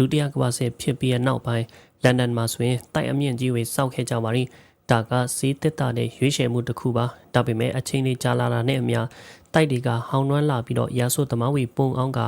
ဒုတိယကမ္ဘာစစ်ဖြစ်ပြီးတဲ့နောက်ပိုင်းလန်ဒန်မှာဆိုရင်တိုက်အမြင့်ကြီးတွေစောက်ခဲ့ကြပါရီဒါကစီးတစ်တာတဲ့ရွေးချယ်မှုတစ်ခုပါဒါပေမဲ့အချိန်လေးကြာလာတာနဲ့အမျှတိုက်တွေကဟောင်းနှွမ်းလာပြီးတော့ရာဆိုသမားဝီပုံအောင်က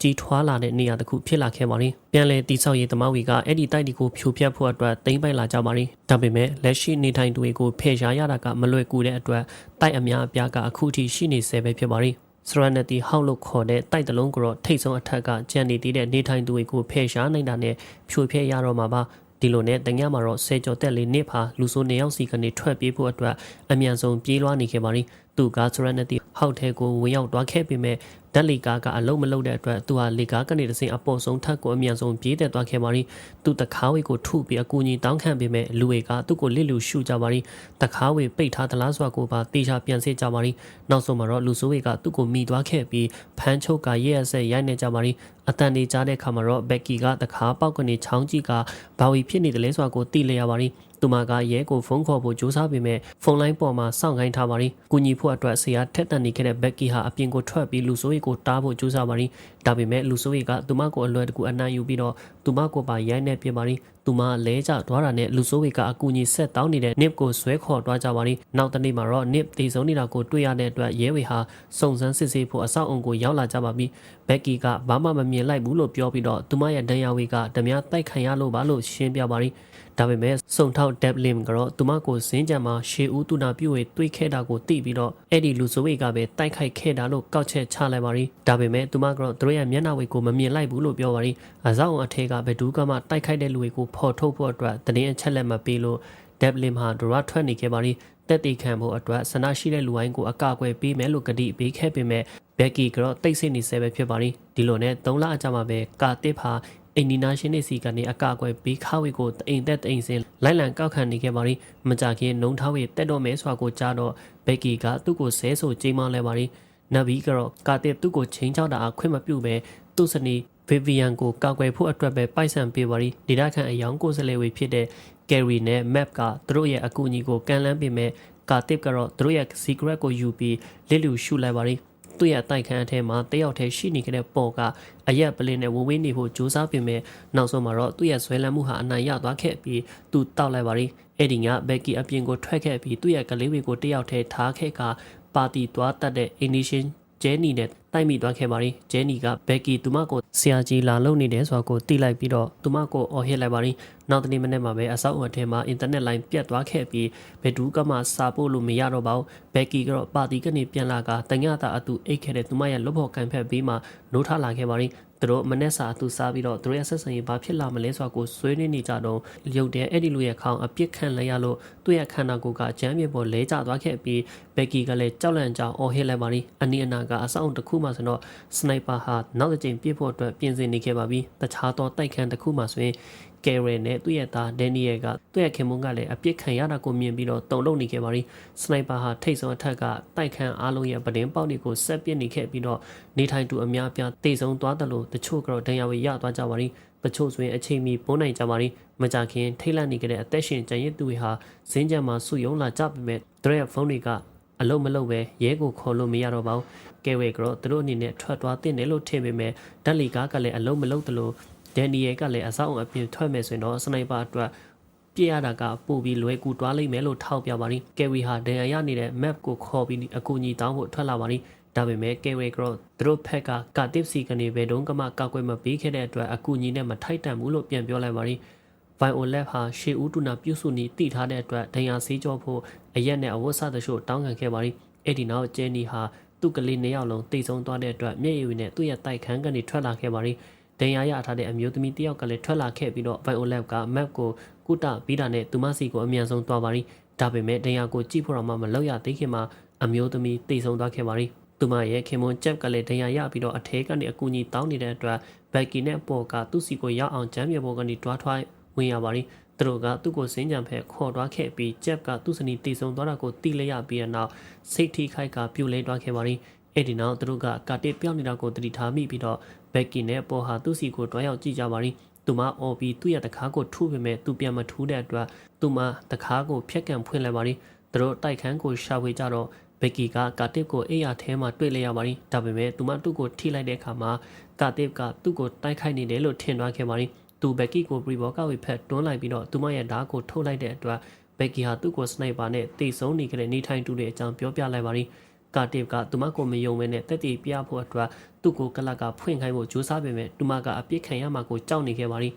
ကြီးထွားလာတဲ့နေရာတစ်ခုဖြစ်လာခဲ့ပါရီပြန်လဲတိဆောက်ရေးသမားဝီကအဲ့ဒီတိုက်တွေကိုဖြိုဖျက်ဖို့အတွက်တိမ့်ပိုက်လာကြပါရီဒါပေမဲ့လက်ရှိနေထိုင်သူတွေကိုဖယ်ရှားရတာကမလွယ်ကူတဲ့အတွက်တိုက်အများအပြားကအခုထိရှိနေဆဲပဲဖြစ်ပါရီ Serenity ဟောက်လို့ခေါ်တဲ့တိုက်တလုံးကိုတော့ထိတ်ဆုံးအထက်ကကြံနေသေးတဲ့နေထိုင်သူတွေကိုဖယ်ရှားနိုင်တာနဲ့ဖြိုဖျက်ရတော့မှာပါဒီလိုနဲ့တညမှာတော့ဆဲကြော်တက်လေးနစ်ဖာလူဆိုနေရောက်စီကနေထွက်ပြေးဖို့အတွက်အမြန်ဆုံးပြေးလွှားနေခဲ့ပါရီ သူက Serenity ဟောက်ထဲကိုဝင်ရောက်သွားခဲ့ပေမဲ့ဓာတ်လီကားကအလုံးမလုံးတဲ့အတွက်သူဟာလီကားကနေတစင်အပေါ်ဆုံးထပ်ကိုအမြန်ဆုံးပြေးတက်သွားခဲ့ပါရီသူတခါဝေကိုထုပြီးအကူကြီးတောင်းခံပေမဲ့လူတွေကသူ့ကိုလစ်လူရှုကြပါရီတခါဝေပိတ်ထားသလားဆိုတာကိုပါတေချာပြန်စစ်ကြပါရီနောက်ဆုံးမှာတော့လူဆိုးတွေကသူ့ကိုမိသွားခဲ့ပြီးဖမ်းချုပ်ကရဲအဆက်ရိုက်နေကြပါရီအတန်နေကြတဲ့ခါမှာတော့ဘက်ကီကတခါပေါက်ကနေချောင်းကြီးကဘာဝီဖြစ်နေတယ်လဲဆိုတာကိုသိလျက်ရပါရီ သူမကရဲကိုဖုန်းခေါ်ဖို့ကြိုးစားပေမဲ့ဖုန်းလိုင်းပေါ်မှာစောင့်ခိုင်းထားပါရီကူညီဖို့အတွက်ဆရာထက်တန်နေခဲ့တဲ့ဘက်ကီဟာအပြင်ကိုထွက်ပြီးလူဆိုးရီကိုတားဖို့ကြိုးစားပါရီဒါပေမဲ့လူဆိုးရီကသူမကိုအလွယ်တကူအနံ့ယူပြီးတော့သူမကိုပါရိုက်နေပြပါရီ သူမလဲကျသွားတာနဲ့လူဆိုးဝေကအကူကြီးဆက်တောင်းနေတဲ့ nip ကိုဆွဲခေါ်သွားကြပါရီနောက်တနေ့မှာတော့ nip တည်ဆုံးနေတာကိုတွေ့ရတဲ့အတွက်ရဲဝေဟာစုံစမ်းစစ်ဆေးဖို့အဆောက်အုံကိုရောက်လာကြပါပြီဘက်ကီကဘာမှမမြင်လိုက်ဘူးလို့ပြောပြီးတော့သူမရဲ့ဒဏ်ရာဝေကဓမြတိုက်ခံရလို့ပါလို့ရှင်းပြပါရီဒါပေမဲ့စုံထောက်ဒက်လင်ကတော့သူမကိုစင်းကြံမှာရှေဦးတူနာပြုတ်ဝေတွေးခဲ့တာကိုသိပြီးတော့အဲ့ဒီလူဆိုဝေကပဲတိုက်ခိုက်ခဲ့တာလို့ကောက်ချက်ချလိုက်ပါရီဒါပေမဲ့သူမကတော့သူတို့ရဲ့မျက်နှာဝေကိုမမြင်လိုက်ဘူးလို့ပြောပါရီအဆောက်အုံအထက်ကဘယ်သူကမှတိုက်ခိုက်တဲ့လူတွေကိုဖော်ထုတ်ဖို့အတွက်တရင်အချက်လက်မပေးလို့ဒက်လင်ဟာဒရထွက်နေခဲ့ပါရီတက်တီခံဖို့အတွက်ဆန္ဒရှိတဲ့လူတိုင်းကိုအကာအကွယ်ပေးမယ်လို့ကတိပေးခဲ့ပေမဲ့ဘက်ကီကတော့တိတ်ဆိတ်နေဆဲပဲဖြစ်ပါရီဒီလိုနဲ့၃လအကြာမှာပဲကာတစ်ဟာအိန္ဒိနာရှင်နေစီကနေအကာအကွယ်ပေးခါဝေကိုတိမ်သက်တိမ်စင်လိုက်လံကောက်ခံနေခဲ့ပါရီမကြခင်နှုံထားဝေတက်တော့မဲစွာကိုကြားတော့ဘက်ကီကသူ့ကိုဆဲဆိုချိန်မောင်းလဲပါရီနဗီကတော့ကာတစ်သူ့ကိုချိန်ချောက်တာအခွင့်မပြုဘဲသူ့စနီ ဗီဗီယန်ကိုကောက်ွယ်ဖို့အတွက်ပဲပိုက်ဆံပေးပါရီဒေတာခန်အယောင်ကိုစလဲဝေဖြစ်တဲ့ကယ်ရီနဲ့မက်ကသူတို့ရဲ့အကူအညီကိုကန်လန်းပေးမဲ့ကာတစ်ကတော့သူတို့ရဲ့ secret ကိုယူပြီးလစ်လူရှုလိုက်ပါရီသူ့ရဲ့တိုက်ခန်းအထဲမှာတယောက်တည်းရှိနေခဲ့တဲ့ပေါ်ကအရက်ပလင်းနဲ့ဝဝေးနေဖို့ကြိုးစားပေမဲ့နောက်ဆုံးမှာတော့သူ့ရဲ့ဆွဲလန်းမှုဟာအနိုင်ရသွားခဲ့ပြီးသူတောက်လိုက်ပါရီအဲ့ဒီကဘက်ကီအပြင်ကိုထွက်ခဲ့ပြီးသူ့ရဲ့ကလေးတွေကိုတယောက်တည်းထားခဲ့ကပါတီသွားတတ်တဲ့ initiation ဂျဲနီနဲ့ တိုက်မိသွားခဲ့ပါရီဂျဲနီကဘက်ကီသူမကိုဆရာကြီးလာလုံနေတယ်ဆိုတာကိုသိလိုက်ပြီးတော့သူမကိုအော်ဟစ်လိုက်ပါရီနောက်တနေ့မနေ့မှာပဲအဆောက်အအုံထဲမှာအင်တာနက်လိုင်းပြတ်သွားခဲ့ပြီးဘယ်သူကမှစာပို့လို့မရတော့ပါဘူးဘက်ကီကတော့ပါတီကနေပြန်လာကတညတာအတူအိတ်ခဲ့တဲ့သူမရဲ့လွတ်ဖို့ကံဖက်ပြီးမှနိုးထလာခဲ့ပါရီသူတို့မနေ့စာအတူစားပြီးတော့သူတို့ရဲ့ဆက်ဆံရေးဘာဖြစ်လာမလဲဆိုတာကိုဆွေးနွေးနေကြတော့ရုပ်တဲ့အဲ့ဒီလူရဲ့ခေါင်းအပြစ်ခံလိုက်ရလို့သူ့ရဲ့ခန္ဓာကိုယ်ကဂျမ်းမြေပေါ်လဲကျသွားခဲ့ပြီးဘက်ကီကလည်းကြောက်လန့်ကြောင်အော်ဟစ်လိုက်ပါရီအနီးအနာကအဆောက်အုံတစ်ခုမှဆိုတော့စနိုက်ပါဟာနောက်တစ်ကြိမ်ပြစ်ဖို့အတွက်ပြင်ဆင်နေခဲ့ပါပြီတခြားသောတိုက်ခန်းတစ်ခုမှဆိုရင်ကယ်ရယ်နဲ့သူ့ရဲ့သားဒန်နီယယ်ကသူ့ရဲ့ခင်မွန်းကလည်းအပြစ်ခံရတာကိုမြင်ပြီးတော့တုံ့လုံနေခဲ့ပါရီစနိုက်ပါဟာထိတ်ဆုံးအထက်ကတိုက်ခန်းအားလုံးရဲ့ပဒင်းပေါက်တွေကိုဆက်ပစ်နေခဲ့ပြီးတော့နေထိုင်သူအများပြားတိတ်ဆုံးသွားတယ်လို့တချို့ကတော့ဒဏ်ရာဝေရသွားကြပါရီတချို့ဆိုရင်အချိန်မီပုံနိုင်ကြပါရီမကြခင်ထိတ်လန့်နေကြတဲ့အသက်ရှင်ကြံရစ်သူတွေဟာဇင်းကြံမှာစုယုံလာကြပေမဲ့သူတို့ရဲ့ဖုန်းတွေက အလုံးမလုံးပဲရဲကိုခေါ်လို့မရတော့ပါဘူးကဲဝဲကတော့သူတို့အနေနဲ့ထွက်သွားတင်တယ်လို့ထင်ပေမဲ့ဓာတ်လီကားကလည်းအလုံးမလုံးတယ်လို့ဒန်နီယယ်ကလည်းအဆောက်အအုံအပြင်ထွက်မယ်ဆိုရင်တော့စနိုက်ပါအတွက်ပြရတာကပို့ပြီးလွယ်ကူတွားလိမ့်မယ်လို့ထောက်ပြပါရီကယ်ဝီဟာဒန်ရရနေတဲ့ map ကိုခေါ်ပြီးအကူအညီတောင်းဖို့ထွက်လာပါရီဒါပေမဲ့ကယ်ဝီကရောသူတို့ဖက်ကကာတစ်စီကနေဘယ်တုန်းကမှကောက်ွယ်မပေးခဲ့တဲ့အတွက်အကူအညီနဲ့မထိုက်တန်ဘူးလို့ပြန်ပြောလိုက်ပါရီဗိုင် အိုလက်ဟာရှေဦးတူနာပြုစုနေတည်ထားတဲ့အတွက်ဒဏ်ရာဆေးကြောဖို့အရက်နဲ့အဝတ်စားသချို့တောင်းခံခဲ့ပါရီအဲ့ဒီနောက်ဂျယ်နီဟာသူ့ကလေးနှစ်ယောက်လုံးတိတ်ဆုံးသွားတဲ့အတွက်မျက်ရည်နဲ့သူ့ရဲ့တိုက်ခန်းကနေထွက်လာခဲ့ပါရီဒဏ်ရာရထားတဲ့အမျိုးသမီးတယောက်ကလည်းထွက်လာခဲ့ပြီးတော့ Violet က map ကိုကုတပြီးတာနဲ့သူမစီကိုအမြန်ဆုံးသွားပါရီဒါပေမဲ့ဒဏ်ရာကိုကြည့်ဖို့တော့မှမလောက်ရသေးခင်မှာအမျိုးသမီးတိတ်ဆုံးသွားခဲ့ပါရီသူမရဲ့ခင်မွန်ချက်ကလည်းဒဏ်ရာရပြီးတော့အထဲကနေအကူကြီးတောင်းနေတဲ့အတွက်ဘက်ကီနဲ့ပေါ်ကသူ့စီကိုရောက်အောင်ဂျမ်းမြေပေါ်ကနေတွားထွား ဝင်ရပါရီသူတို့ကသူ့ကိုစင်းကြံဖက်ခေါ်သွားခဲ့ပြီးဂျက်ကသူ့စနီတည်ဆုံသွားတာကိုတိလိုက်ရပြီးတဲ့နောက်စိတ်ထိခိုက်ကပြိုလဲသွားခဲ့ပါရီအဲ့ဒီနောက်သူတို့ကကာတစ်ပြောင်းနေတာကိုတတိထားမိပြီးတော့ဘက်ကီနဲ့ပေါ်ဟာသူ့စီကိုတွားရောက်ကြည့်ကြပါရီသူမအော်ပြီးသူ့ရဲ့တကားကိုထူပေမဲ့သူပြန်မထူးတဲ့အတွက်သူမတကားကိုဖျက်ကန်ဖွင့်လိုက်ပါရီသူတို့တိုက်ခန်းကိုရှာဖွေကြတော့ဘက်ကီကကာတစ်ကိုအိယာထဲမှာတွေ့လိုက်ရပါရီဒါပေမဲ့သူမသူ့ကိုထိလိုက်တဲ့အခါမှာကာတစ်ကသူ့ကိုတိုက်ခိုက်နေတယ်လို့ထင်သွားခဲ့ပါတယ် သူဘက်ကီကိုပရီဘောကဝေဖက်တွန်းလိုက်ပြီးတော့သူမရဲ့ဓာတ်ကိုထုတ်လိုက်တဲ့အတွက်ဘက်ကီဟာသူ့ကိုစနိုက်ပါနဲ့တိတ်ဆုံးနေကြတဲ့နေထိုင်တူတဲ့အကြောင်းပြောပြလိုက်ပါတယ်ကာတစ်ကသူမကိုမယုံမဲနဲ့တက်တီပြဖို့အတွက်သူ့ကိုကလပ်ကဖွင့်ခိုင်းဖို့ကြိုးစားပေမဲ့သူမကအပြစ်ခံရမှာကိုကြောက်နေခဲ့ပါတယ်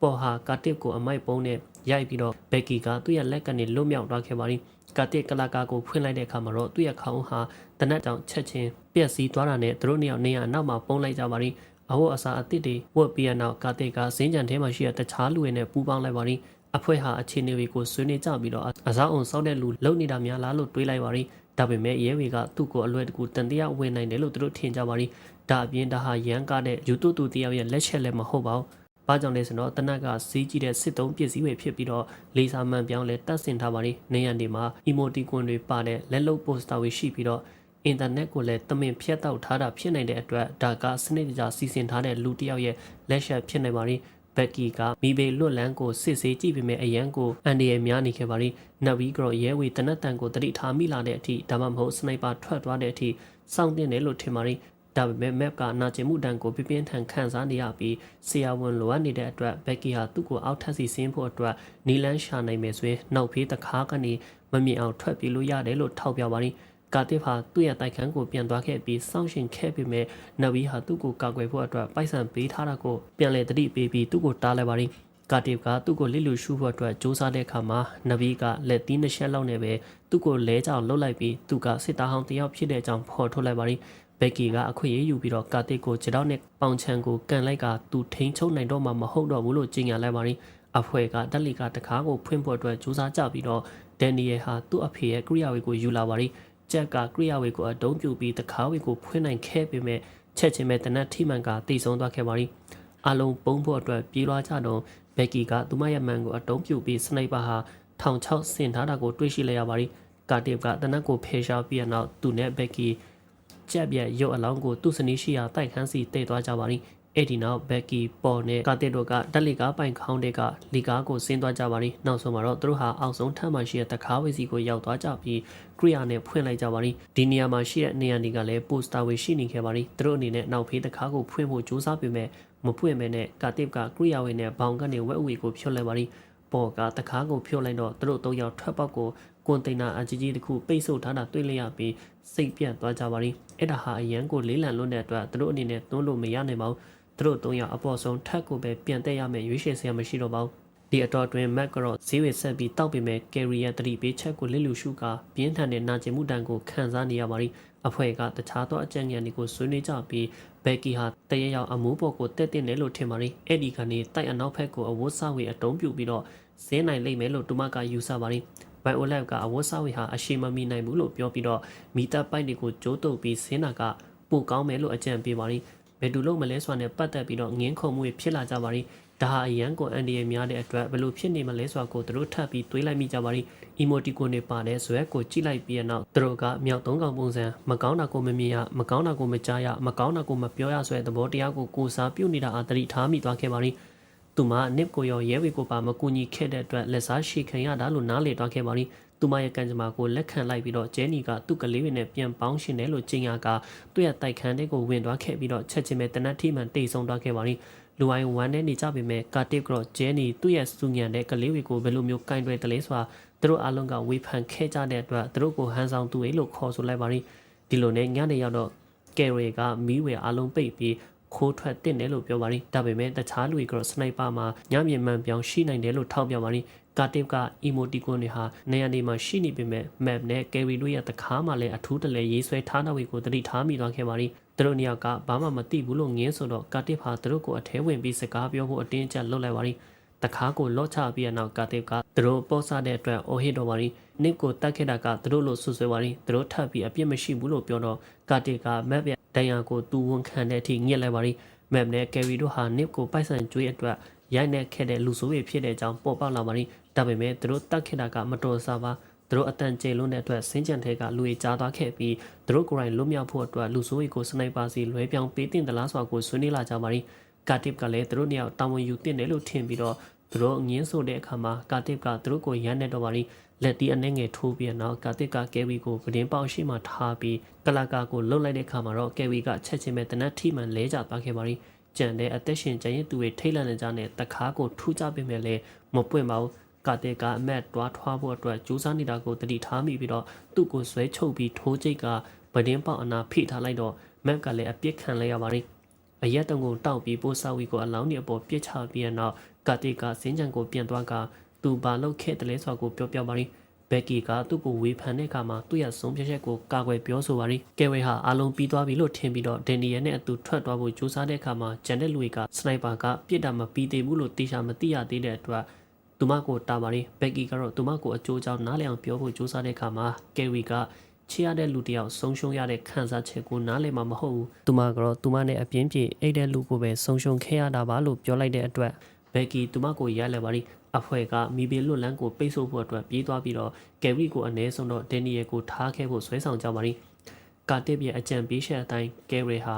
ပေါ်ဟာကာတစ်ကိုအမိုက်ပုံးနဲ့ရိုက်ပြီးတော့ဘက်ကီကသူ့ရဲ့လက်ကနေလွတ်မြောက်သွားခဲ့ပါတယ်ကာတစ်ကလကာကိုဖွင့်လိုက်တဲ့အခါမှာတော့သူ့ရဲ့ခေါင်းဟာတနက်တောင်ချက်ချင်းပြက်စီးသွားတာနဲ့သူတို့နှစ်ယောက်နေရာနောက်မှာပုံလိုက်ကြပါတယ် အဝတ်အစားအသစ်တွေဝတ်ပြီးရနောက်ကာတစ်ကစင်းကြံထဲမှာရှိတဲ့တခြားလူတွေနဲ့ပူးပေါင်းလိုက်ပါတယ်အဖွဲ့ဟာအခြေအနေတွေကိုဆွေးနွေးကြပြီးတော့အစားအောင်စောက်တဲ့လူလုံနေတာများလားလို့တွေးလိုက်ပါတယ်ဒါပေမဲ့ရဲဝေကသူ့ကိုအလွယ်တကူတန်တရားဝင်နိုင်တယ်လို့သူတို့ထင်ကြပါတယ်ဒါအပြင်ဒါဟာရန်ကားတဲ့ယူတူတူတယောက်ရဲ့လက်ချက်လည်းမဟုတ်ပါဘူး။ဘာကြောင့်လဲဆိုတော့တနက်ကစီးကြည့်တဲ့စစ်တုံးပစ္စည်းတွေဖြစ်ပြီးတော့လေဆာမှန်ပြောင်းလဲတက်ဆင်ထားပါလိနေရန်ဒီမှာ emoticon တွေပါတဲ့လက်လုပ် poster တွေရှိပြီးတော့ အင်တာနက်ကိုလည်းတမင်ဖြတ်တောက်ထားတာဖြစ်နိုင်တဲ့အတွက်ဒါကစနစ်တကျစီစဉ်ထားတဲ့လူတစ်ယောက်ရဲ့လက်ချက်ဖြစ်နိုင်ပါလိဘက်ကီကမိဘေလွတ်လန်းကိုစစ်ဆေးကြည့်ပေမဲ့အရန်ကိုအန်ဒီရများနေခဲ့ပါလိနဗီကရောရဲဝေတနက်တန်ကိုတတိထားမိလာတဲ့အထိဒါမှမဟုတ်စနိုက်ပါထွက်သွားတဲ့အထိစောင့်တင်တယ်လို့ထင်ပါလိဒါပေမဲ့ map ကနာကျင်မှုတန်ကိုပြပြင်းထန်ခန်းစားနေရပြီးဆရာဝန်လိုအပ်နေတဲ့အတွက်ဘက်ကီဟာသူ့ကိုအောက်ထပ်စီဆင်းဖို့အတွက်နီလန်းရှာနိုင်မယ်ဆိုရင်နောက်ဖေးတခါကနေမမြင်အောင်ထွက်ပြေးလို့ရတယ်လို့ထောက်ပြပါလိ ကာတစ်ဟာသူ့ရဲ့တိုက်ခန်းကိုပြန်သွားခဲ့ပြီးစောင့်ရှင်ခဲ့ပေမဲ့နဗီဟာသူ့ကိုကာကွယ်ဖို့အတွက်ပိုက်ဆံပေးထားတာကိုပြန်လည်တတိပေးပြီးသူ့ကိုတားလိုက်ပါလိကာတစ်ကသူ့ကိုလစ်လူရှုဖို့အတွက်စူးစမ်းတဲ့အခါမှာနဗီကလက်သီးနှစ်ချက်လောက်နဲ့ပဲသူ့ကိုလဲကြောင်လှုပ်လိုက်ပြီးသူကစစ်သားဟောင်းတယောက်ဖြစ်တဲ့အကြောင်းဖော်ထုတ်လိုက်ပါလိဘက်ကီကအခွင့်အရေးယူပြီးတော့ကာတစ်ကိုခြေထောက်နဲ့ပေါင်ချန်ကိုကန်လိုက်ကသူထိန်ချုံနိုင်တော့မှမဟုတ်တော့ဘူးလို့ကြေညာလိုက်ပါရင်အဖွဲ့ကတက်လီကတကားကိုဖွင့်ဖို့အတွက်ကြိုးစားကြပြီးတော့ဒန်နီယယ်ဟာသူ့အဖေရဲ့ကိရိယာဝေကိုယူလာပါရင် ကြက်ကကိရိယာဝေကိုအတုံးပြူပြီးတကားဝေကိုဖွင့်နိုင်ခဲ့ပေမဲ့ချက်ချင်းပဲတနက်ထိမှန်ကတိတ်ဆုံးသွားခဲ့ပါရင်အလုံးပုံဖို့အတွက်ပြေးလွှားကြတော့ဘက်ကီကသူမရဲ့မန်ကိုအတုံးပြူပြီးစနိုက်ပါဟာထောင်ချောက်ဆင်ထားတာကိုတွေ့ရှိလိုက်ရပါရင်ကာတစ်ကတနက်ကိုဖေရှားပြီးနောက်သူနဲ့ဘက်ကီကြက်ပြက်ရုပ်အလောင်းကိုသူ့စနီးရှိရာတိုက်ခန်းစီတိတ်သွားကြပါလိ အဲ့ဒီနောက်ဘက်ကီပေါ်နဲ့ကာတစ်တို့ကတက်လီကားပိုင်ခေါင်းတဲ့ကလီကားကိုဆင်းသွားကြပါလိနောက်ဆုံးမှာတော့သူတို့ဟာအောက်ဆုံးထပ်မှရှိတဲ့တကားဝေစီကိုရောက်သွားကြပြီးကရိယာနဲ့ဖွင့်လိုက်ကြပါလိဒီနေရာမှာရှိတဲ့နေရာတွေကလည်းပိုစတာဝေရှိနေခဲ့ပါလိသူတို့အနေနဲ့နောက်ဖေးတကားကိုဖွင့်ဖို့ကြိုးစားပေမဲ့မဖွင့်မဲနဲ့ကာတစ်ကကရိယာဝေနဲ့ဘောင်ကနေဝက်အဝေကိုဖြုတ်လိုက်ပါလိပေါ်ကတကားကိုဖြုတ်လိုက်တော့သူတို့သုံးယောက်ထွက်ပေါက်ကိုကွန်တိန်နာအကြီးကြီးတစ်ခုပိတ်ဆို့ထားတာတွေ့လိုက်ရပြီးစိတ်ပြတ်သွားကြပါလိအဲ့ဒါဟာအရန်ကိုလေးလံလွန်းတဲ့အတွက်သူတို့အနေနဲ့သွန်းလို့မရနိုင်ပါဘူး သူတို့သုံးယောက်အပေါ်ဆုံးထက်ကိုပဲပြန်တက်ရမယ်ရွေးချယ်စရာမရှိတော့ပါဘူးဒီအတော်တွင်မက်ကတော့ဈေးဝယ်ဆက်ပြီးတောက်ပေမဲ့ကယ်ရီရဲ့တတိပေးချက်ကိုလစ်လူရှုကပြင်းထန်တဲ့နာကျင်မှုတန်ကိုခံစားနေရပါလိအဖွဲ့ကတခြားသောအကြံဉာဏ်တွေကိုဆွေးနွေးကြပြီးဘက်ကီဟာတရရောက်အမိုးပေါ်ကိုတက်တင်တယ်လို့ထင်ပါလိအဲ့ဒီကနေတိုက်အနောက်ဘက်ကိုအဝတ်စားဝေအတုံးပြူပြီးတော့ဇင်းနိုင်လိမ့်မယ်လို့တူမကယူဆပါလိဘိုင်အိုလက်ကအဝတ်စားဝေဟာအရှိမမီနိုင်ဘူးလို့ပြောပြီးတော့မီတာပိုက်တွေကိုကြိုးတုပ်ပြီးဆင်းတာကပိုကောင်းမယ်လို့အကြံပေးပါလိ ဘယ်သူလို့မလဲဆိုတာနဲ့ပတ်သက်ပြီးတော့ငင်းခုန်မှုဖြစ်လာကြပါလိဒါဟာအရန်ကိုအန်ဒီရဲ့များတဲ့အတွက်ဘယ်လိုဖြစ်နေမလဲဆိုတာကိုသူတို့ထပ်ပြီးတွေးလိုက်မိကြပါလိအီမိုတီကွန်တွေပါတဲ့ဇွဲကိုကြည့်လိုက်ပြီးနောက်သူတို့ကမြောက်သုံးကောင်ပုံစံမကောင်းတာကိုမမြင်ရမကောင်းတာကိုမကြားရမကောင်းတာကိုမပြောရဆိုတဲ့သဘောတရားကိုကိုစားပြုတ်နေတာအတတိထားမိသွားခဲ့ပါလိသူမနစ်ကိုရောရဲဝေကိုပါမကူညီခဲ့တဲ့အတွက်လက်စားရှိခံရတာလို့နားလေသွားခဲ့ပါလိ သူမရဲ့ကံကြမ္မာကိုလက်ခံလိုက်ပြီးတော့ကျဲနီကသူ့ကလေးတွေနဲ့ပြန်ပေါင်းရှင်တယ်လို့ကျင်ညာကသူ့ရဲ့တိုက်ခန်းတဲ့ကိုဝင်သွားခဲ့ပြီးတော့ချက်ချင်းပဲတနတ်ထိမှန်တိတ်ဆုံးသွားခဲ့ပါလိလူဝိုင်းဝမ်းနဲ့နေကြပေမဲ့ကာတစ်ကရော့ကျဲနီသူ့ရဲ့စူညံတဲ့ကလေးတွေကိုဘယ်လိုမျိုးကင်တွယ်တလဲဆိုတာသူတို့အားလုံးကဝေဖန်ခဲ့ကြတဲ့အတွက်သူတို့ကိုဟန်ဆောင်သူတွေလို့ခေါ်ဆိုလိုက်ပါလိဒီလိုနဲ့ညနေရောက်တော့ကယ်ရီကမီးဝယ်အားလုံးပိတ်ပြီးခိုးထွက်တင်တယ်လို့ပြောပါလိဒါပေမဲ့တခြားလူတွေကတော့စနိုက်ပါမှာညမြင်မှန်ပြောင်းရှိနိုင်တယ်လို့ထောက်ပြပါလိ ကာတစ်ကအီမိုတီကွန်တွေဟာနေရာနေမှာရှိနေပေမဲ့ map နဲ့ကယ်ရီတို့ရဲ့တခါမှလည်းအထူးတလဲရေးဆွဲထားတဲ့ဝေကိုတတိထားမိသွားခဲ့ပါလိသူတို့နှစ်ယောက်ကဘာမှမသိဘူးလို့ငင်းဆိုတော့ကာတစ်ဟာသူတို့ကိုအထဲဝင်ပြီးစကားပြောဖို့အတင်းအကျပ်လုပ်လိုက်ပါလိတခါကိုလော့ချပြီးတဲ့နောက်ကာတစ်ကသူတို့ပေါ်စားတဲ့အတွက်အိုဟစ်တော်ပါလိနစ်ကိုတတ်ခဲ့တာကသူတို့လို့ဆွဆွဲပါလိသူတို့ထပ်ပြီးအပြစ်မရှိဘူးလို့ပြောတော့ကာတစ်က map ရဲ့ဒဏ်ရာကိုသူဝန်ခံတဲ့အထိညှက်လိုက်ပါလိ map နဲ့ carry တို့ဟာနစ်ကိုပိုက်ဆံကျွေးအတွက် ရိုက်နှက်ခဲ့တဲ့လူဆိုးတွေဖြစ်တဲ့အကြောင်းပေါ်ပေါက်လာပါလိဒါပေမဲ့သူတို့တတ်ခဲ့တာကမတော်စားပါသူတို့အတန်ကျေလွန်းတဲ့အတွက်စင်းကြံထဲကလူတွေကြားသွားခဲ့ပြီးသူတို့ကိုယ်တိုင်လွတ်မြောက်ဖို့အတွက်လူဆိုးတွေကိုစနိုက်ပါစီလွဲပြောင်းပေးတင်သလားဆိုတာကိုဆွေးနွေးလာကြပါလိကာတစ်ကလည်းသူတို့နှစ်ယောက်တာဝန်ယူတင်တယ်လို့ထင်ပြီးတော့သူတို့ငင်းဆိုတဲ့အခါမှာကာတစ်ကသူတို့ကိုရမ်းနေတော့ပါလိလက်တီးအနေငယ်ထိုးပြီးတော့ကာတစ်ကကဲဝီကိုပဒင်းပေါက်ရှိမှထားပြီးကလကာကိုလှုပ်လိုက်တဲ့အခါမှာတော့ကဲဝီကချက်ချင်းပဲတနက်ထိမှန်လဲကျသွားခဲ့ပါလိ ကြံတဲ့အသက်ရှင်ကျန်ရင်သူတွေထိတ်လန့်နေကြတဲ့တခါကိုထူးကြပြင်မဲ့လဲမပွင့်ပါဘူးကာတစ်ကအမက်တွားထွားဖို့အတွက်ကြိုးစားနေတာကိုတတိထားမိပြီးတော့သူ့ကိုဆွဲချုပ်ပြီးထိုးချိတ်ကပဒင်းပေါက်အနာဖိထားလိုက်တော့မက်ကလည်းအပြစ်ခံလိုက်ရပါလိအရက်တုံကိုတောက်ပြီးပိုးဆာဝီကိုအလောင်းနေအပေါ်ပြစ်ချပြီးတဲ့နောက်ကာတိကစင်းချံကိုပြန်သွားကသူဘာလုပ်ခဲ့တယ်လဲဆိုတာကိုပြောပြပါလိ ဘက်ကီကသူ့ကိုဝေဖန်တဲ့အခါမှာသူ့ရဲ့ဆုံးဖြတ်ချက်ကိုကာကွယ်ပြောဆိုပါလိကဲဝဲဟာအလုံးပြီးသွားပြီလို့ထင်ပြီးတော့ဒန်နီယယ်နဲ့အတူထွက်သွားဖို့ကြိုးစားတဲ့အခါမှာဂျန်တဲ့လူတွေကစနိုက်ပါကပြစ်တာမပြီးသေးဘူးလို့တေချာမသိရသေးတဲ့အတွက်သူမကိုတာပါလိဘက်ကီကတော့သူမကိုအကျိုးကြောင့်နားလည်အောင်ပြောဖို့ကြိုးစားတဲ့အခါမှာကဲဝီကချရတဲ့လူတယောက်ဆုံးရှုံးရတဲ့ခံစားချက်ကိုနားလည်မှာမဟုတ်ဘူး။သူမကတော့သူမနဲ့အပြင်းပြေအိတ်တဲ့လူကိုပဲဆုံးရှုံးခဲ့ရတာပါလို့ပြောလိုက်တဲ့အတွက် ဘက်ကီသူမကိုရိုက်လိုက်ပါလိအဖွဲ့ကမိဘလွတ်လန်းကိုပိတ်ဆို့ဖို့အတွက်ပြေးသွားပြီးတော့ကယ်ရီကိုအ ਨੇ ဆုံးတော့ဒန်နီယယ်ကိုထားခဲ့ဖို့ဆွဲဆောင်ကြပါလိကာတစ်ရဲ့အကြံပေးချက်အတိုင်းကယ်ရီဟာ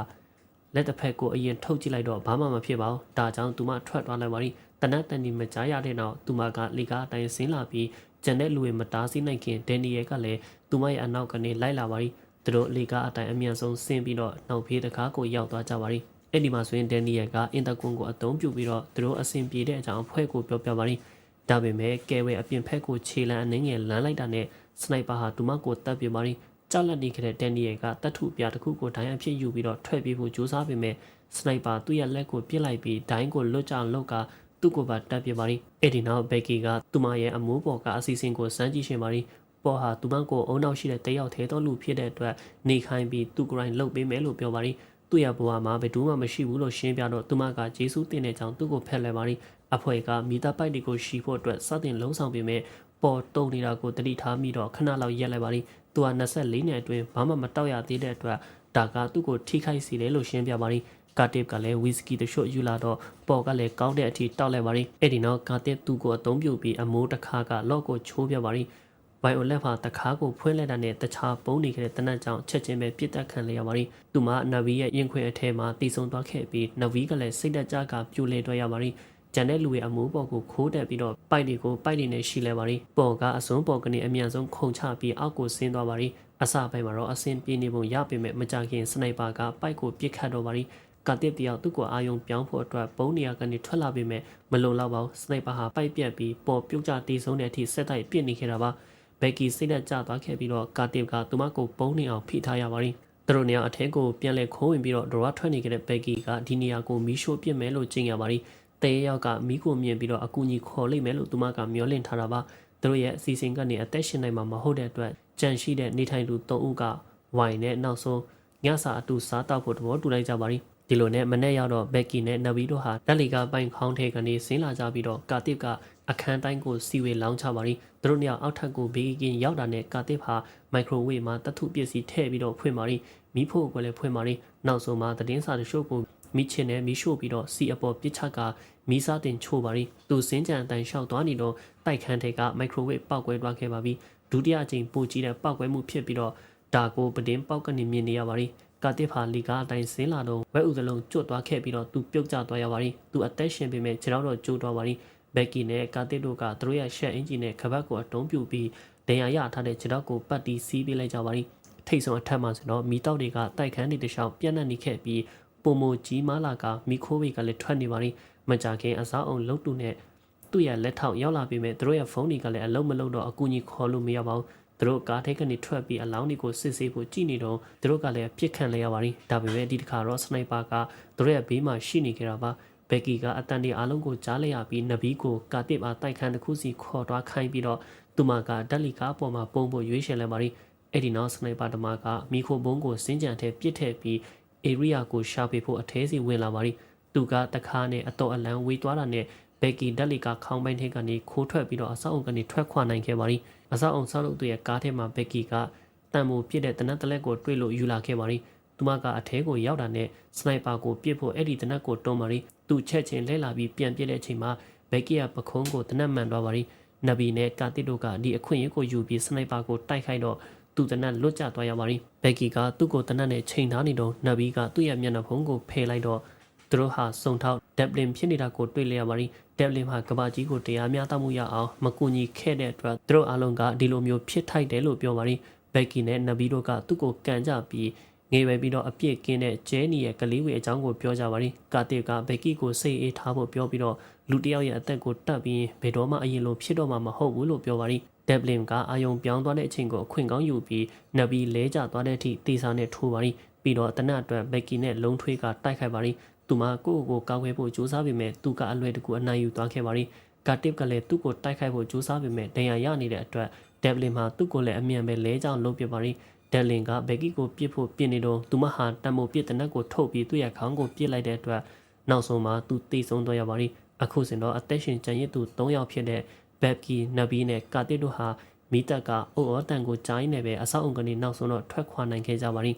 လက်တစ်ဖက်ကိုအရင်ထုတ်ကြည့်လိုက်တော့ဘာမှမဖြစ်ပါဘူး။ဒါကြောင့်သူမထွက်သွားလိုက်ပါလိတနတ်တန်ဒီမကြားရတဲ့နောက်သူမကလေကားအတိုင်းဆင်းလာပြီးကျန်တဲ့လူတွေမတားဆီးနိုင်ခင်ဒန်နီယယ်ကလည်းသူမရဲ့အနောက်ကနေလိုက်လာပါလိသူတို့လေကားအတိုင်းအမြန်ဆုံးဆင်းပြီးတော့နောက်ဖေးတကားကိုရောက်သွားကြပါလိ အဲ့ဒီမှာဆိုရင်ဒန်နီယယ်ကအင်တာကွန်ကိုအသုံးပြုပြီးတော့သူတို့အဆင်ပြေတဲ့အကြောင်းအဖွဲ့ကိုပြောပြပါလိဒါပေမဲ့ကဲဝဲအပြင်ဖက်ကိုခြေလန်းအနှင်းငယ်လမ်းလိုက်တာနဲ့စနိုက်ပါဟာသူမကိုတပ်ပြပါလိကြောက်လက်နေခဲ့တဲ့ဒန်နီယယ်ကတတ်ထုပြတစ်ခုကိုဒိုင်းအဖြစ်ယူပြီးတော့ထွက်ပြေးဖို့ကြိုးစားပေမဲ့စနိုက်ပါသူ့ရဲ့လက်ကိုပစ်လိုက်ပြီးဒိုင်းကိုလွတ်ကြလောက်ကသူ့ကိုပါတပ်ပြပါလိအဲ့ဒီနောက်ဘက်ကီကသူမရဲ့အမိုးပေါ်ကအစီအစဉ်ကိုစမ်းကြည့်ရှင်ပါလိပေါ်ဟာသူမကိုအုံနောက်ရှိတဲ့တယောက်သေးသောလူဖြစ်တဲ့အတွက်နေခိုင်းပြီးသူ့ကိုယ်တိုင်လှုပ်ပေးမယ်လို့ပြောပါလိ သူ့ရဲ့ဘဝမှာဘယ်သူမှမရှိဘူးလို့ရှင်းပြတော့သူမကဂျေဆုတင်တဲ့ကြောင့်သူ့ကိုဖက်လဲပါလိအဖွဲ့ကမိသားပိုက်တွေကိုရှီဖို့အတွက်စတင်လုံးဆောင်ပေမဲ့ပေါ်တုံနေတာကိုတတိထားမိတော့ခဏလောက်ရက်လိုက်ပါလိသူက24နှစ်အတွင်းဘာမှမတောက်ရသေးတဲ့အတွက်ဒါကသူ့ကိုထိခိုက်စေတယ်လို့ရှင်းပြပါလိကာတစ်ကလည်းဝီစကီတချို့ယူလာတော့ပေါ်ကလည်းကောင်းတဲ့အထိတောက်လိုက်ပါလိအဲ့ဒီနောက်ကာတစ်သူ့ကိုအသုံးပြုပြီးအမိုးတစ်ခါကလော့ကိုချိုးပြပါလိ ဝိုင်အိုလက်ဖာတခါကိုဖွင့်လိုက်တာနဲ့တခြားပုံးနေခဲ့တဲ့တနတ်ကြောင့်ချက်ချင်းပဲပြစ်တက်ခံလေရပါလိသူမနဗီရဲ့ရင်ခွင်အထဲမှာတည်ဆုံသွားခဲ့ပြီးနဗီကလည်းစိတ်တက်ကြကပြိုလဲတွေ့ရပါလိကျန်တဲ့လူရဲ့အမိုးပေါ်ကိုခိုးတက်ပြီးတော့ပိုက်တွေကိုပိုက်တွေနဲ့ရှိလဲပါလိပေါ်ကအစုံပေါ်ကနေအမြန်ဆုံးခုန်ချပြီးအောက်ကိုဆင်းသွားပါလိအစပိုင်းမှာတော့အဆင်ပြေနေပုံရပေမဲ့မကြခင်စနိုက်ပါကပိုက်ကိုပြစ်ခတ်တော့ပါလိကတစ်တယောက်သူ့ကိုအာယုံပြောင်းဖို့အတွက်ပုံနေရာကနေထွက်လာပေမဲ့မလုံလောက်ပါဘူးစနိုက်ပါဟာပိုက်ပြက်ပြီးပေါ်ပြုတ်ကျတေဆုံးတဲ့အထိဆက်တိုက်ပြစ်နေခဲ့တာပါ ဘက်ကီစိတ်သက်ကြသွားခဲ့ပြီးတော့ကာတစ်ကသူမကိုပုံနေအောင်ဖိထားရပါလိသူတို့နေရာအထက်ကိုပြန်လဲခိုးဝင်ပြီးတော့ဒရထွက်နေခဲ့တဲ့ဘက်ကီကဒီနေရာကိုမီးရှို့ပစ်မယ်လို့ကြင်ရပါလိတဲရောက်ကမီးကိုမြင်ပြီးတော့အကူကြီးခေါ်လိုက်မယ်လို့သူမကမျှော်လင့်ထားတာပါသူတို့ရဲ့အစီအစဉ်ကနေအသက်ရှင်နိုင်မှာမဟုတ်တဲ့အတွက်ကြန့်ရှိတဲ့နေထိုင်သူ၃ဦးကဝိုင်နဲ့နောက်ဆုံးညစာအတူစားတောက်ဖို့သဘောတူလိုက်ကြပါလိဒီလိုနဲ့မနေ့ရောက်တော့ဘက်ကီနဲ့နဗီတို့ဟာတက်လီကပိုင်ခေါင်းထဲကနေဆင်းလာကြပြီးတော့ကာတစ်ကအခန်းတိုင်းကိုစီဝေလောင်းချပါလိ သူတို့နှစ်ယောက်အောက်ထပ်ကိုဘေးကင်းရောက်တာနဲ့ကာတစ်ဟာမိုက်ခရိုဝေးမှာတထုပစ္စည်းထည့်ပြီးတော့ဖွင့်ပါလိမိဖို့ကိုလည်းဖွင့်ပါလိနောက်ဆုံးမှာသတင်းစာတချို့ကိုမိချင်နဲ့မိရှို့ပြီးတော့စီအပေါ်ပစ်ချကမီးစားတင်ချို့ပါလိသူစင်းကြံအတန်လျှောက်သွားနေတော့တိုက်ခန်းထဲကမိုက်ခရိုဝေးပောက်ကွဲသွားခဲ့ပါပြီဒုတိယအကြိမ်ပိုကြီးတဲ့ပောက်ကွဲမှုဖြစ်ပြီးတော့ဒါကိုပတင်းပောက်ကနေမြင်နေရပါလိကာတစ်ဖာလီကာအတိုင်းဆင်းလာတော့ဝဲဥစလုံးကျွတ်သွားခဲ့ပြီးတော့သူပြုတ်ကျသွားရပါလိသူအသက်ရှင်ပေမဲ့ခြေတော့တော့ကျိုးသွားပါလိ ဘက်ကီနဲ့ကာတစ်တို့ကသူတို့ရဲ့ရှက်အင်ဂျင်နဲ့ခပတ်ကိုအတုံးပြူပြီးဒဏ်ရာရထားတဲ့ခြေတော့ကိုပတ်တီးစီးပေးလိုက်ကြပါလိထိတ်ဆုံးအထက်မှာဆိုတော့မီတောက်တွေကတိုက်ခန်းတွေတခြားပြန့်နှံ့နေခဲ့ပြီးပုံမကြီးမားလာကမီခိုးဝေကလည်းထွက်နေပါလိမကြခင်အစားအောင်လှုပ်တူနဲ့သူ့ရဲ့လက်ထောက်ရောက်လာပြီးမဲ့သူတို့ရဲ့ဖုန်းတွေကလည်းအလုံးမလုံးတော့အကူကြီးခေါ်လို့မရပါဘူးသူတို့ကားထဲကနေထွက်ပြီးအလောင်းတွေကိုစစ်ဆေးဖို့ကြည့်နေတော့သူတို့ကလည်းပြစ်ခတ်လဲရပါလိဒါပေမဲ့ဒီတစ်ခါတော့စနိုက်ပါကသူတို့ရဲ့ဘေးမှာရှိနေကြတာပါ ဘက်ကီကအတန်ဒီအားလုံးကိုကြားလိုက်ရပြီးနဗီကိုကာတစ်အားတိုက်ခန်းတစ်ခုစီခေါ်သွားခိုင်းပြီးတော့သူမကဒက်လီကားပေါ်မှာပုံဖို့ရွေးချယ်လဲပါလိအဲ့ဒီနောက်စနိုက်ပါတမကမီခိုဘုံကိုစင်းကြံထဲပြစ်ထည့်ပြီးအေရီယာကိုရှာပေးဖို့အထဲစီဝင်လာပါလိသူကတခါနဲ့အတော်အလံဝေးသွားတာနဲ့ဘက်ကီဒက်လီကာခေါင်းပိုင်းထဲကနေခိုးထွက်ပြီးတော့အဆောက်အုံကနေထွက်ခွာနိုင်ခဲ့ပါလိအဆောက်အုံဆောက်လုပ်သူရဲ့ကားထဲမှာဘက်ကီကတန်မိုပြစ်တဲ့တနက်တလက်ကိုတွေ့လို့ယူလာခဲ့ပါလိ သူမကအထဲကိုရောက်တာနဲ့စနိုက်ပါကိုပစ်ဖို့အဲ့ဒီတနက်ကိုတွန်းပါလိသူချက်ချင်းလဲလာပြီးပြန်ပစ်တဲ့အချိန်မှာဘက်ကီကပခုံးကိုတနက်မှန်သွားပါလိနဗီနဲ့ကာတစ်တို့ကဒီအခွင့်အရေးကိုယူပြီးစနိုက်ပါကိုတိုက်ခိုက်တော့သူတနက်လွတ်ကျသွားရပါလိဘက်ကီကသူ့ကိုတနက်နဲ့ချိန်ထားနေတော့နဗီကသူ့ရဲ့မျက်နှာဖုံးကိုဖယ်လိုက်တော့သူတို့ဟာစုံထောက်ဒက်ပလင်ဖြစ်နေတာကိုတွေ့လျက်ပါရီဒက်ပလင်ဟာကဘာကြီးကိုတရားမျှတမှုရအောင်မကူညီခဲ့တဲ့အတွက်သူတို့အားလုံးကဒီလိုမျိုးဖြစ်ထိုက်တယ်လို့ပြောပါရီဘက်ကီနဲ့နဗီတို့ကသူ့ကိုကန်ကြပြီး ငေပဲပြီးတော့အပြစ်ကင်းတဲ့ကျဲနီရဲ့ကလေးဝေအကြောင်းကိုပြောကြပါရီကာတစ်ကဘက်ကီကိုစိတ်အေးထားဖို့ပြောပြီးတော့လူတစ်ယောက်ရဲ့အသက်ကိုတတ်ပြီးဘယ်တော့မှအရင်လိုဖြစ်တော့မှမဟုတ်ဘူးလို့ပြောပါရီဒက်ပလင်ကအာယုံပြောင်းသွားတဲ့အချိန်ကိုအခွင့်ကောင်းယူပြီးနဗီလဲကျသွားတဲ့အထိတေစာနဲ့ထိုးပါရီပြီးတော့တနတ်အတွက်ဘက်ကီနဲ့လုံထွေးကတိုက်ခိုက်ပါရီသူမကိုယ့်ကိုယ်ကိုကောက်ွယ်ဖို့ကြိုးစားပေမဲ့သူကအလွယ်တကူအနိုင်ယူသွားခဲ့ပါရီကာတစ်ကလည်းသူ့ကိုတိုက်ခိုက်ဖို့ကြိုးစားပေမဲ့ဒဏ်ရာရနေတဲ့အတွက်ဒက်ပလင်မှာသူ့ကိုလည်းအမြန်ပဲလဲကြောင်လုပ်ပြပါရီ ဒက်လင်ကဘက်ကီကိုပြစ်ဖို့ပြင်နေတော့သူမဟာတံမိုးပြစ်တဲ့နက်ကိုထုတ်ပြီးသူ့ရဲ့ခေါင်းကိုပြစ်လိုက်တဲ့အတွက်နောက်ဆုံးမှာသူတေဆုံးသွားရပါရီအခုစင်တော့အသက်ရှင်ကျန်ရစ်သူ၃ယောက်ဖြစ်တဲ့ဘက်ကီနဗီနဲ့ကာတစ်တို့ဟာမိတက်ကအိုအော်တန်ကိုကြားရင်းနဲ့ပဲအဆောက်အုံကနေနောက်ဆုံးတော့ထွက်ခွာနိုင်ခဲ့ကြပါရီ